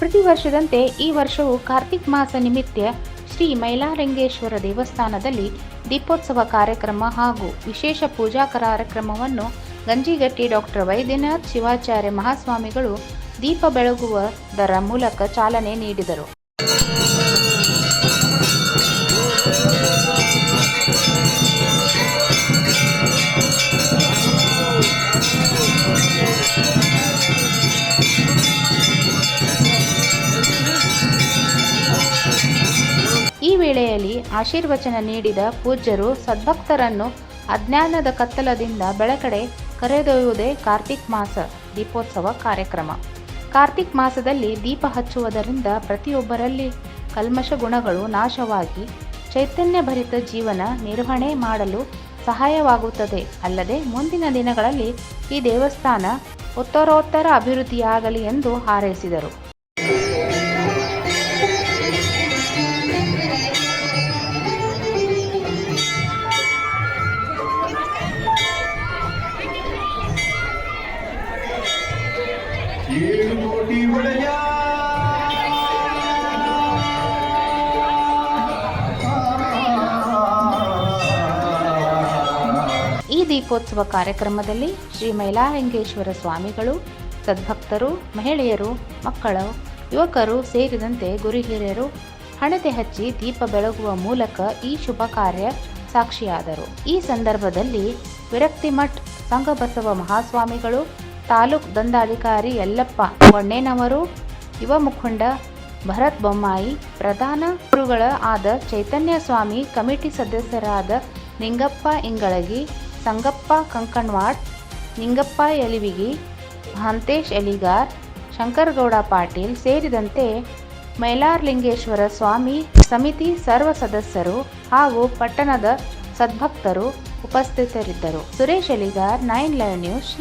ಪ್ರತಿ ವರ್ಷದಂತೆ ಈ ವರ್ಷವೂ ಕಾರ್ತಿಕ್ ಮಾಸ ನಿಮಿತ್ತ ಶ್ರೀ ಮೈಲಾರಂಗೇಶ್ವರ ದೇವಸ್ಥಾನದಲ್ಲಿ ದೀಪೋತ್ಸವ ಕಾರ್ಯಕ್ರಮ ಹಾಗೂ ವಿಶೇಷ ಪೂಜಾ ಕಾರ್ಯಕ್ರಮವನ್ನು ಗಂಜಿಗಟ್ಟಿ ಡಾಕ್ಟರ್ ವೈದ್ಯನಾಥ್ ಶಿವಾಚಾರ್ಯ ಮಹಾಸ್ವಾಮಿಗಳು ದೀಪ ಬೆಳಗುವುದರ ಮೂಲಕ ಚಾಲನೆ ನೀಡಿದರು. ವೇಳೆಯಲ್ಲಿ ಆಶೀರ್ವಚನ ನೀಡಿದ ಪೂಜ್ಯರು ಸದ್ಭಕ್ತರನ್ನು ಅಜ್ಞಾನದ ಕತ್ತಲದಿಂದ ಬೆಳಕಡೆ ಕರೆದೊಯ್ಯುವುದೇ ಕಾರ್ತಿಕ್ ಮಾಸ, ದೀಪೋತ್ಸವ ಕಾರ್ಯಕ್ರಮ. ಕಾರ್ತಿಕ್ ಮಾಸದಲ್ಲಿ ದೀಪ ಹಚ್ಚುವುದರಿಂದ ಪ್ರತಿಯೊಬ್ಬರಲ್ಲಿ ಕಲ್ಮಶ ಗುಣಗಳು ನಾಶವಾಗಿ ಚೈತನ್ಯಭರಿತ ಜೀವನ ನಿರ್ವಹಣೆ ಮಾಡಲು ಸಹಾಯವಾಗುತ್ತದೆ. ಅಲ್ಲದೆ ಮುಂದಿನ ದಿನಗಳಲ್ಲಿ ಈ ದೇವಸ್ಥಾನ ಉತ್ತರೋತ್ತರ ಅಭಿವೃದ್ಧಿಯಾಗಲಿ ಎಂದು ಹಾರೈಸಿದರು. ಈ ದೀಪೋತ್ಸವ ಕಾರ್ಯಕ್ರಮದಲ್ಲಿ ಶ್ರೀ ಮೈಲಾರಂಗೇಶ್ವರ ಸ್ವಾಮಿಗಳು, ಸದ್ಭಕ್ತರು, ಮಹಿಳೆಯರು, ಮಕ್ಕಳು, ಯುವಕರು ಸೇರಿದಂತೆ ಗುರುಹಿರಿಯರು ಹಣತೆ ಹಚ್ಚಿ ದೀಪ ಬೆಳಗುವ ಮೂಲಕ ಈ ಶುಭ ಕಾರ್ಯ ಸಾಕ್ಷಿಯಾದರು. ಈ ಸಂದರ್ಭದಲ್ಲಿ ವಿರಕ್ತಿಮಠ್, ಸಂಘಬಸವ ಮಹಾಸ್ವಾಮಿಗಳು ತಾಲೂಕ್ ದಂಡಾಧಿಕಾರಿ ಯಲ್ಲಪ್ಪ ಹೊಣ್ಣೇನವರು, ಯುವ ಮುಖಂಡ ಭರತ್ ಬೊಮ್ಮಾಯಿ, ಪ್ರಧಾನ ಗುರುಗಳ ಆದ ಚೈತನ್ಯ ಸ್ವಾಮಿ, ಕಮಿಟಿ ಸದಸ್ಯರಾದ ನಿಂಗಪ್ಪ ಇಂಗಳಗಿ, ಸಂಗಪ್ಪ ಕಂಕಣ್ವಾಡ್, ನಿಂಗಪ್ಪ ಎಲಿವಿಗಿ ಮಹಂತೇಶ್ ಎಲಿಗಾರ್, ಶಂಕರಗೌಡ ಪಾಟೀಲ್ ಸೇರಿದಂತೆ ಮೈಲಾರ್ಲಿಂಗೇಶ್ವರ ಸ್ವಾಮಿ ಸಮಿತಿ ಸರ್ವ ಸದಸ್ಯರು ಹಾಗೂ ಪಟ್ಟಣದ ಸದ್ಭಕ್ತರು ಉಪಸ್ಥಿತರಿದ್ದರು. Suresh Eligar, nine live news